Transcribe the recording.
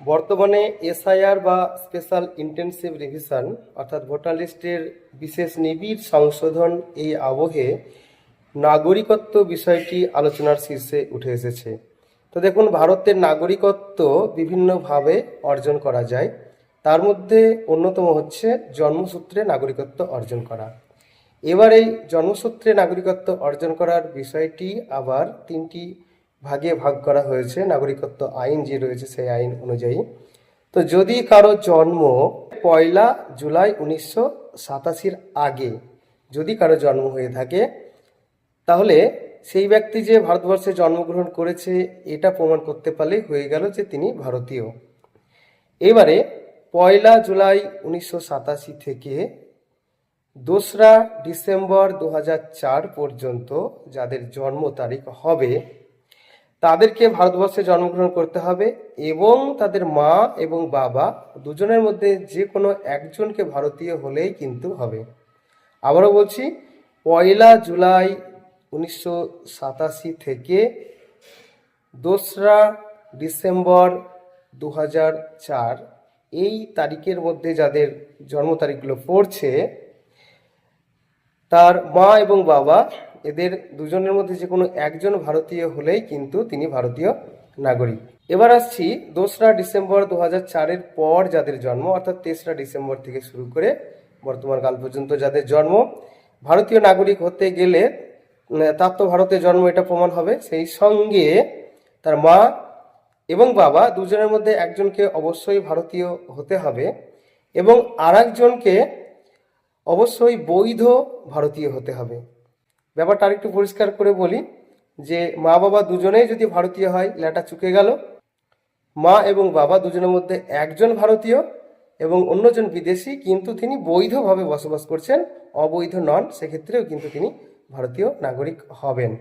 বর্তমানে এসআইআর বা special intensive revision, অর্থাৎ ভোটার লিস্টের বিশেষ নিবিড় সংশোধন এই আবহে নাগরিকত্ব বিষয়টি আলোচনার শীর্ষে উঠে এসেছে। তো দেখুন ভারতের নাগরিকত্ব বিভিন্নভাবে অর্জন করা যায়। তার মধ্যে অন্যতম হচ্ছে জন্মসূত্রে নাগরিকত্ব অর্জন করা। এবার এই জন্মসূত্রে নাগরিকত্ব অর্জন করার বিষয়টি আবার তিনটি ভাগে ভাগ করা হয়েছে, নাগরিকত্ব আইন যে রয়েছে সেই আইন অনুযায়ী। তো যদি কারও জন্ম পয়লা জুলাই উনিশশো সাতাশির আগে যদি কারও জন্ম হয়ে থাকে, তাহলে সেই ব্যক্তি যে ভারতবর্ষে জন্মগ্রহণ করেছে, এটা প্রমাণ করতে পারলে হয়ে গেল যে তিনি ভারতীয়। এবারে পয়লা জুলাই উনিশশো সাতাশি থেকে দোসরা ডিসেম্বর দু পর্যন্ত যাদের জন্ম তারিখ হবে তাদেরকে ভারতবর্ষে জন্মগ্রহণ করতে হবে এবং তাদের মা এবং বাবা দুজনের মধ্যে যে কোনো একজনকে ভারতীয় হলেই কিন্তু হবে। আবারও বলছি, পয়লা জুলাই উনিশশো সাতাশি থেকে দোসরা ডিসেম্বর দু চার, এই তারিখের মধ্যে যাদের জন্ম তারিখগুলো পড়ছে, তার মা এবং বাবা এদের দুজনের মধ্যে যে কোনো একজন ভারতীয় হলেই কিন্তু তিনি ভারতীয় নাগরিক। এবার আসছি দোসরা ডিসেম্বর দু চারের পর যাদের জন্ম, অর্থাৎ তেসরা ডিসেম্বর থেকে শুরু করে বর্তমান কাল পর্যন্ত যাদের জন্ম, ভারতীয় নাগরিক হতে গেলে তার তো ভারতে জন্ম, এটা প্রমাণ হবে। সেই সঙ্গে তার মা এবং বাবা দুজনের মধ্যে একজনকে অবশ্যই ভারতীয় হতে হবে এবং আরেকজনকে অবশ্যই বৈধ ভারতীয় হতে হবে। ব্যাপারটা আরেকটু পরিষ্কার করে বলি যে মা বাবা দুজনেই যদি ভারতীয় হয়, লেটা চুকে গেল। মা এবং বাবা দুজনের মধ্যে একজন ভারতীয় এবং অন্যজন বিদেশি, কিন্তু তিনি বৈধভাবে বসবাস করছেন। অবৈধ নন, সেক্ষেত্রেও কিন্তু তিনি ভারতীয় নাগরিক হবেন।